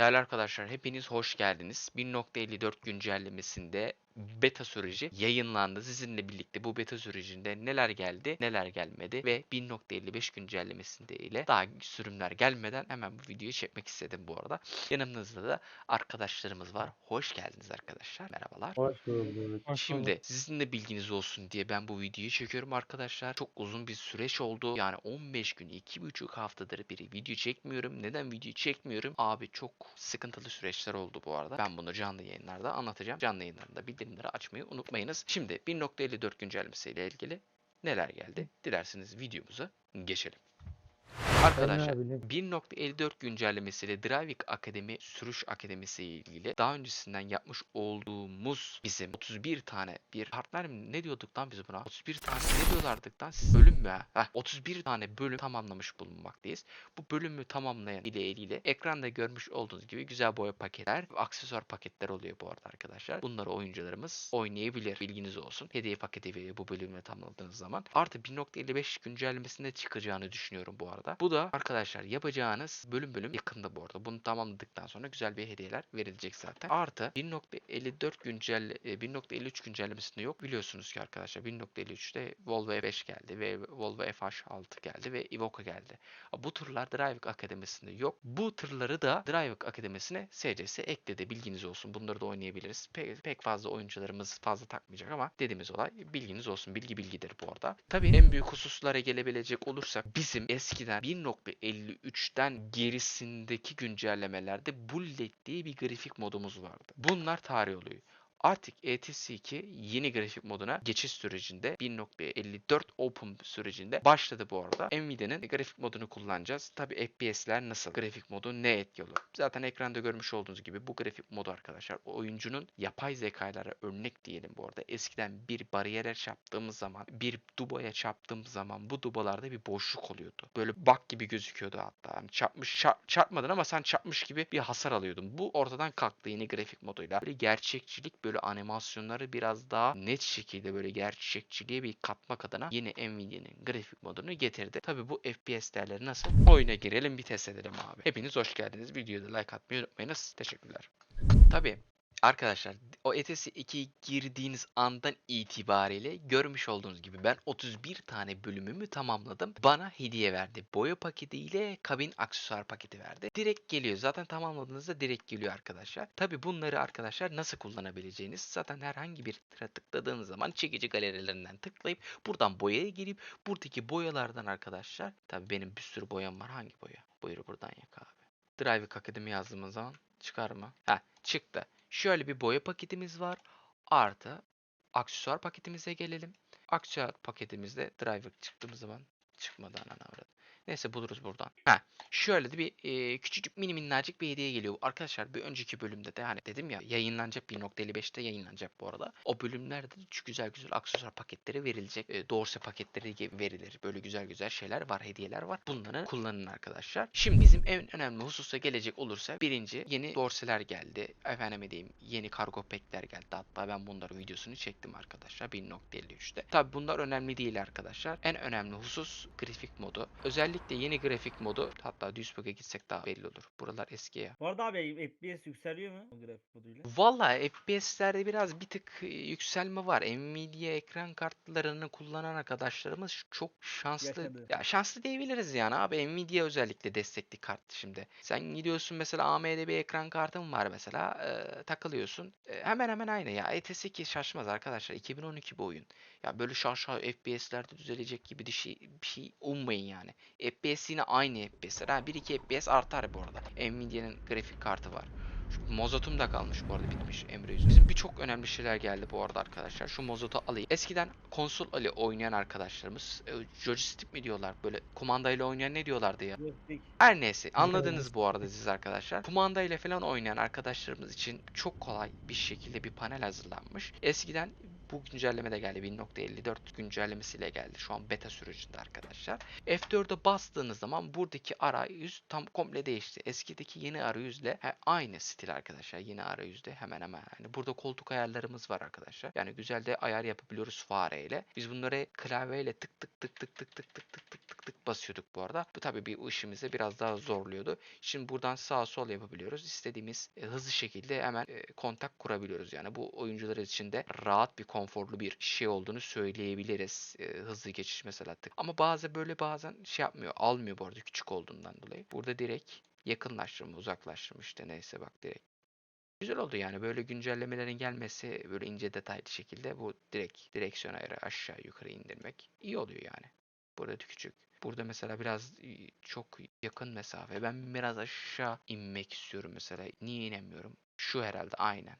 Değerli arkadaşlar hepiniz hoş geldiniz. 1.54 güncellemesinde beta süreci yayınlandı. Sizinle birlikte bu beta sürecinde neler geldi, neler gelmedi ve 1.55 güncellemesinde ile daha sürümler gelmeden hemen bu videoyu çekmek istedim bu arada. Yanımızda da arkadaşlarımız var. Hoş geldiniz arkadaşlar. Merhabalar. Hoş bulduk. Şimdi sizin de bilginiz olsun diye ben bu videoyu çekiyorum arkadaşlar. Çok uzun bir süreç oldu. Yani 15 gün, 2,5 haftadır bir video çekmiyorum. Neden video çekmiyorum? Abi çok sıkıntılı süreçler oldu bu arada. Ben bunu canlı yayınlarda anlatacağım. Canlı yayınlarında bildirimleri açmayı unutmayınız. Şimdi 1.54 güncellemesiyle ilgili neler geldi? Dilerseniz videomuza geçelim. Arkadaşlar Önemli. 1.54 güncellemesiyle Driving Akademi Sürüş Akademisi ile ilgili daha öncesinden yapmış olduğumuz bizim 31 tane bir partner mi ne diyorduk lan biz buna? 31 tane ne diyorlardık lan? Bölüm mü? ha? Heh, 31 tane bölüm tamamlamış bulunmaktayız. Bu bölümü tamamlayan ile eliyle ekranda görmüş olduğunuz gibi güzel boya paketler, aksesuar paketler oluyor bu arada arkadaşlar. Bunları oyuncularımız oynayabilir. Bilginiz olsun. Hediye paketi bu bölümü tamamladığınız zaman. Artı 1.55 güncellemesinde çıkacağını düşünüyorum bu arada. Bu da arkadaşlar yapacağınız bölüm bölüm yakında bu arada. Bunu tamamladıktan sonra güzel bir hediyeler verilecek zaten. Artı 1.54 güncel e, 1.53 güncellemesinde yok. Biliyorsunuz ki arkadaşlar 1.53'te Volvo F5 geldi ve Volvo FH6 geldi ve Evoque geldi. Bu tırlar Driving Akademisi'nde yok. Bu tırları da Driving Akademisi'ne SCS ekledi. Bilginiz olsun. Bunları da oynayabiliriz. Pek, pek fazla oyuncularımız fazla takmayacak ama dediğimiz olay bilginiz olsun. Bilgi bilgidir bu arada. Tabii en büyük hususlara gelebilecek olursak bizim eskiden 1.53'ten gerisindeki güncellemelerde Bullet diye bir grafik modumuz vardı. Bunlar tarih oluyor. Artık E ETS2 yeni grafik moduna geçiş sürecinde 1.54 Open sürecinde başladı bu arada. Nvidia'nın grafik modunu kullanacağız. Tabi FPS'ler nasıl? Grafik modu ne etki olur? Zaten ekranda görmüş olduğunuz gibi bu grafik modu arkadaşlar oyuncunun yapay zekalara örnek diyelim bu arada. Eskiden bir bariyere çarptığımız zaman, bir dubaya çarptığımız zaman bu dubalarda bir boşluk oluyordu. Böyle bak gibi gözüküyordu hatta. Hani çarpmış çar- çarpmadın ama sen çarpmış gibi bir hasar alıyordun. Bu ortadan kalktı yeni grafik moduyla. Böyle gerçekçilik böyle animasyonları biraz daha net şekilde böyle gerçekçiliğe bir katmak adına yeni Nvidia'nın grafik modunu getirdi. Tabi bu FPS değerleri nasıl? Oyuna girelim bir test edelim abi. Hepiniz hoş geldiniz. Videoda like atmayı unutmayınız. Teşekkürler. Tabi Arkadaşlar o ETS 2'ye girdiğiniz andan itibariyle görmüş olduğunuz gibi ben 31 tane bölümümü tamamladım. Bana hediye verdi. Boya paketi ile kabin aksesuar paketi verdi. Direkt geliyor. Zaten tamamladığınızda direkt geliyor arkadaşlar. Tabi bunları arkadaşlar nasıl kullanabileceğiniz zaten herhangi bir tıkladığınız zaman çekici galerilerinden tıklayıp buradan boyaya girip buradaki boyalardan arkadaşlar tabi benim bir sürü boyam var. Hangi boya? Buyur buradan yak abi. Driving Akademi yazdığımız zaman çıkar mı? Ha çıktı. Şöyle bir boya paketimiz var. Artı aksesuar paketimize gelelim. Aksesuar paketimizde driver çıktığımız zaman çıkmadı anana avradı. Neyse buluruz buradan. Ha, şöyle de bir e, küçücük mini minnacık bir hediye geliyor. Arkadaşlar bir önceki bölümde de hani dedim ya yayınlanacak 1.55'te yayınlanacak bu arada. O bölümlerde de şu güzel güzel aksesuar paketleri verilecek. E, dorse paketleri verilir. Böyle güzel güzel şeyler var, hediyeler var. Bunları kullanın arkadaşlar. Şimdi bizim en önemli hususa gelecek olursa birinci yeni dorseler geldi. Efendime diyeyim yeni kargo pack'ler geldi. Hatta ben bunların videosunu çektim arkadaşlar 1.53'te. Tabi bunlar önemli değil arkadaşlar. En önemli husus grafik modu. Özellikle yeni grafik modu hatta Duisburg'a gitsek daha belli olur. Buralar eski ya. Bu arada abi FPS yükseliyor mu o grafik moduyla? Vallahi FPS'lerde biraz bir tık e, yükselme var. Nvidia ekran kartlarını kullanan arkadaşlarımız çok şanslı. Yaşadı. Ya şanslı diyebiliriz yani abi. Nvidia özellikle destekli kart şimdi. Sen gidiyorsun mesela AMD bir ekran kartın var mesela e, takılıyorsun. E, hemen hemen aynı ya. ETS 2 şaşmaz arkadaşlar. 2012 bu oyun. Ya böyle şaşa FPS'lerde düzelecek gibi bir şey, bir şey ummayın yani. FPS yine aynı FPS'ler. Ha 1-2 FPS artar bu arada. Nvidia'nın grafik kartı var. Şu mozotum da kalmış bu arada bitmiş Emre yüzü. Bizim birçok önemli şeyler geldi bu arada arkadaşlar. Şu mozotu alayım. Eskiden konsol ali oynayan arkadaşlarımız e, joystick mi diyorlar böyle kumandayla oynayan ne diyorlardı ya? Joystick. Her neyse anladınız bu arada siz arkadaşlar. Kumanda ile falan oynayan arkadaşlarımız için çok kolay bir şekilde bir panel hazırlanmış. Eskiden bu güncelleme de geldi. 1.54 güncellemesiyle geldi. Şu an beta sürecinde arkadaşlar. F4'e bastığınız zaman buradaki arayüz tam komple değişti. Eskideki yeni arayüzle aynı stil arkadaşlar. Yeni arayüzde hemen hemen. Yani burada koltuk ayarlarımız var arkadaşlar. Yani güzel de ayar yapabiliyoruz fareyle. Biz bunları klavyeyle tık tık tık tık tık tık tık tık tık tık tık basıyorduk bu arada. Bu tabii bir işimizi biraz daha zorluyordu. Şimdi buradan sağ sol yapabiliyoruz. İstediğimiz e, hızlı şekilde hemen e, kontak kurabiliyoruz. Yani bu oyuncular için de rahat bir konforlu bir şey olduğunu söyleyebiliriz. E, hızlı geçiş mesela tık. Ama bazı böyle bazen şey yapmıyor. Almıyor bu arada küçük olduğundan dolayı. Burada direkt yakınlaştırma, uzaklaştırma işte neyse bak direkt. Güzel oldu yani böyle güncellemelerin gelmesi böyle ince detaylı şekilde bu direkt direksiyon ayarı aşağı yukarı indirmek iyi oluyor yani. Burada küçük. Burada mesela biraz çok yakın mesafe. Ben biraz aşağı inmek istiyorum mesela. Niye inemiyorum? Şu herhalde aynen.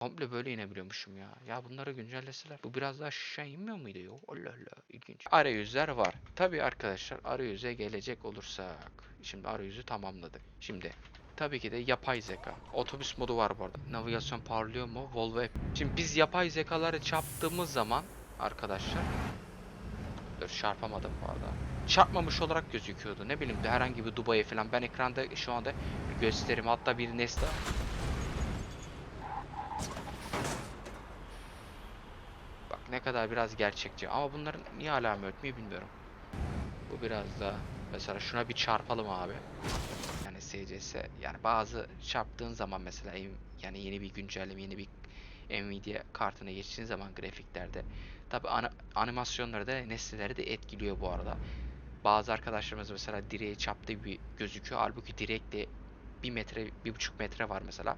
Komple böyle inebiliyormuşum ya. Ya bunları güncelleseler. Bu biraz daha aşağı inmiyor muydu? Yok. Allah Allah. ilginç. Arayüzler var. Tabii arkadaşlar arayüze gelecek olursak. Şimdi arayüzü tamamladık. Şimdi Tabii ki de yapay zeka. Otobüs modu var bu arada. Navigasyon parlıyor mu? Volvo App. Şimdi biz yapay zekaları çarptığımız zaman arkadaşlar Dur çarpamadım bu arada. Çarpmamış olarak gözüküyordu. Ne bileyim herhangi bir Dubai falan. Ben ekranda şu anda bir göstereyim. Hatta bir Nesla. Ne kadar biraz gerçekçi. Ama bunların niye alarm ötmüyor bilmiyorum. Bu biraz da mesela şuna bir çarpalım abi. Yani SCS yani bazı çarptığın zaman mesela yani yeni bir güncelleme yeni bir Nvidia kartına geçtiğin zaman grafiklerde tabi animasyonları da nesneleri de etkiliyor bu arada. Bazı arkadaşlarımız mesela direğe çarptığı gibi gözüküyor. Halbuki direkte bir metre, bir buçuk metre var mesela.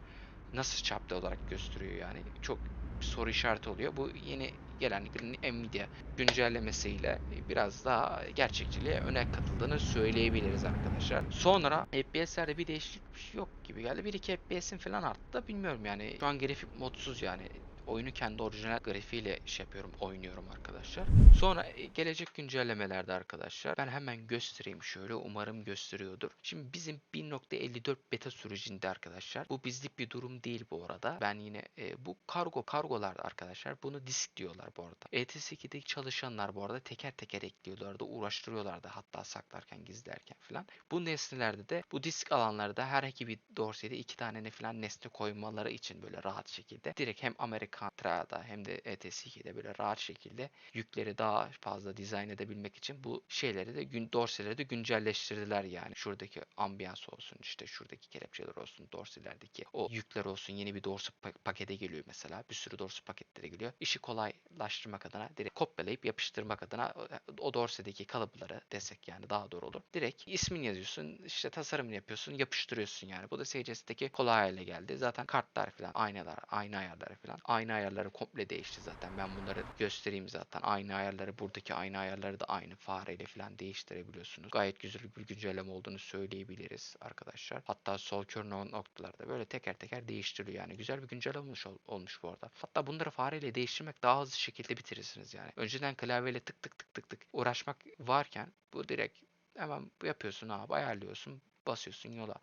Nasıl çarptı olarak gösteriyor yani. Çok soru işareti oluyor. Bu yeni gelen Nvidia güncellemesiyle biraz daha gerçekçiliğe öne katıldığını söyleyebiliriz arkadaşlar. Sonra FPS'lerde bir değişiklik yok gibi geldi. 1-2 FPS'in falan arttı da bilmiyorum yani. Şu an grafik modsuz yani. Oyunu kendi orijinal grafiğiyle şey yapıyorum, oynuyorum arkadaşlar. Sonra e, gelecek güncellemelerde arkadaşlar ben hemen göstereyim şöyle umarım gösteriyordur. Şimdi bizim 1.54 beta sürecinde arkadaşlar bu bizlik bir durum değil bu arada. Ben yine e, bu kargo kargolarda arkadaşlar bunu disk diyorlar bu arada. ETS2'deki çalışanlar bu arada teker teker ekliyorlardı, uğraştırıyorlardı hatta saklarken gizlerken falan. Bu nesnelerde de bu disk alanlarda herhangi bir dorseyde iki tane ne falan nesne koymaları için böyle rahat şekilde direkt hem Amerikan Tra'da hem de E ETS2'de böyle rahat şekilde yükleri daha fazla dizayn edebilmek için bu şeyleri de gün dorseleri de güncelleştirdiler yani. Şuradaki ambiyans olsun işte şuradaki kelepçeler olsun dorselerdeki o yükler olsun yeni bir dorse pa- pakete geliyor mesela. Bir sürü dorse paketleri geliyor. İşi kolaylaştırmak adına direkt kopyalayıp yapıştırmak adına o- dorsedeki kalıpları desek yani daha doğru olur. Direkt ismini yazıyorsun işte tasarımını yapıyorsun yapıştırıyorsun yani. Bu da SCS'deki kolay hale geldi. Zaten kartlar falan aynalar ayna ayarları falan ayna ayarları komple değişti zaten. Ben bunları göstereyim zaten. Ayna ayarları buradaki ayna ayarları da aynı fareyle falan değiştirebiliyorsunuz. Gayet güzel bir güncelleme olduğunu söyleyebiliriz arkadaşlar. Hatta sol kör no- noktalarda böyle teker teker değiştiriliyor yani. Güzel bir güncelleme olmuş, ol- olmuş bu arada. Hatta bunları fareyle değiştirmek daha hızlı şekilde bitirirsiniz yani. Önceden klavyeyle tık tık tık tık tık uğraşmak varken bu direkt hemen yapıyorsun abi ayarlıyorsun basıyorsun yola.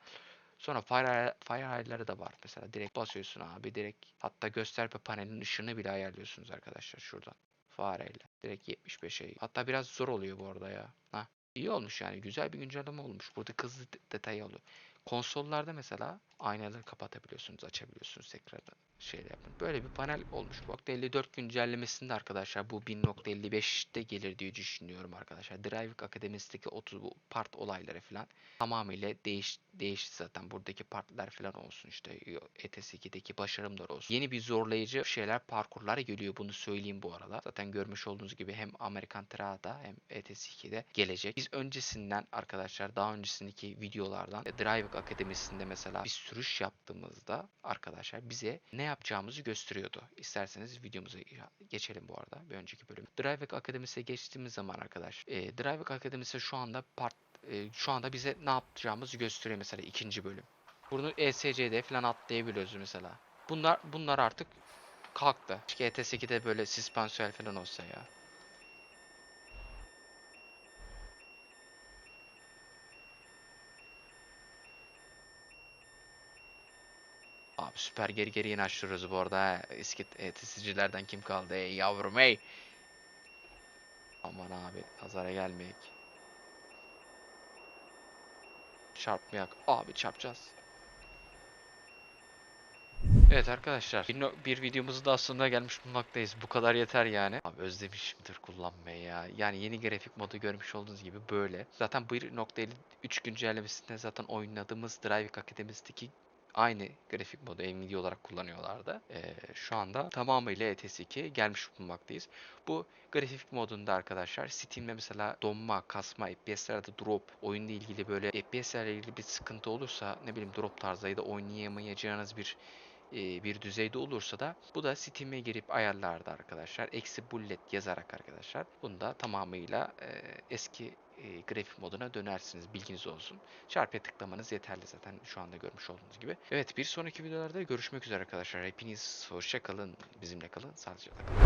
Sonra fire, fire ayarları da var. Mesela direkt basıyorsun abi direkt hatta gösterme panelinin ışığını bile ayarlıyorsunuz arkadaşlar şuradan. Fareyle. Direkt 75'e. Hatta biraz zor oluyor bu arada ya. Ha. İyi olmuş yani. Güzel bir güncelleme olmuş. Burada hızlı de- detay oluyor. Konsollarda mesela aynaları kapatabiliyorsunuz, açabiliyorsunuz tekrardan şeyle yapın. Böyle bir panel olmuş. Bu 54 güncellemesinde arkadaşlar bu 1.55'te gelir diye düşünüyorum arkadaşlar. Driving Akademisi'ndeki 30 bu part olayları falan tamamıyla değiş, değişti zaten. Buradaki partlar falan olsun işte ETS2'deki başarımlar olsun. Yeni bir zorlayıcı şeyler, parkurlar geliyor. Bunu söyleyeyim bu arada. Zaten görmüş olduğunuz gibi hem Amerikan Tra'da hem ETS2'de gelecek. Biz öncesinden arkadaşlar daha öncesindeki videolardan Driving Akademisi'nde mesela bir sürüş yaptığımızda arkadaşlar bize ne yapacağımızı gösteriyordu. İsterseniz videomuza geçelim bu arada. Bir önceki bölüm. Driving Akademisi'ne geçtiğimiz zaman arkadaş. E, Driving Akademisi şu anda part e, şu anda bize ne yapacağımızı gösteriyor mesela ikinci bölüm. Bunu ESC'de falan atlayabiliyoruz mesela. Bunlar bunlar artık kalktı. Keşke ETS2'de böyle süspansiyel falan olsa ya. Abi süper geri geri inaştırıyoruz bu arada. Eski ETS'cilerden kim kaldı? Ey yavrum ey. Aman abi kazara gelmeyek. Çarpmayak. Abi çarpacağız. Evet arkadaşlar bir, bir videomuzun daha sonuna gelmiş bulunmaktayız. Bu kadar yeter yani. Abi özlemişimdir kullanmayı ya. Yani yeni grafik modu görmüş olduğunuz gibi böyle. Zaten 1.53 güncellemesinde zaten oynadığımız Driving Academy'deki aynı grafik modu Nvidia olarak kullanıyorlardı. Ee, şu anda tamamıyla ETS2 gelmiş bulunmaktayız. Bu grafik modunda arkadaşlar Steam'de mesela donma, kasma, FPS'lerde drop, oyunla ilgili böyle FPS'lerle ilgili bir sıkıntı olursa ne bileyim drop tarzı ya da oynayamayacağınız bir e, bir düzeyde olursa da bu da Steam'e girip ayarlarda arkadaşlar eksi bullet yazarak arkadaşlar bunda tamamıyla e, eski e, grafik moduna dönersiniz bilginiz olsun. Çarpıya tıklamanız yeterli zaten şu anda görmüş olduğunuz gibi. Evet bir sonraki videolarda görüşmek üzere arkadaşlar. Hepiniz hoşça kalın, bizimle kalın, sağlıcakla kalın.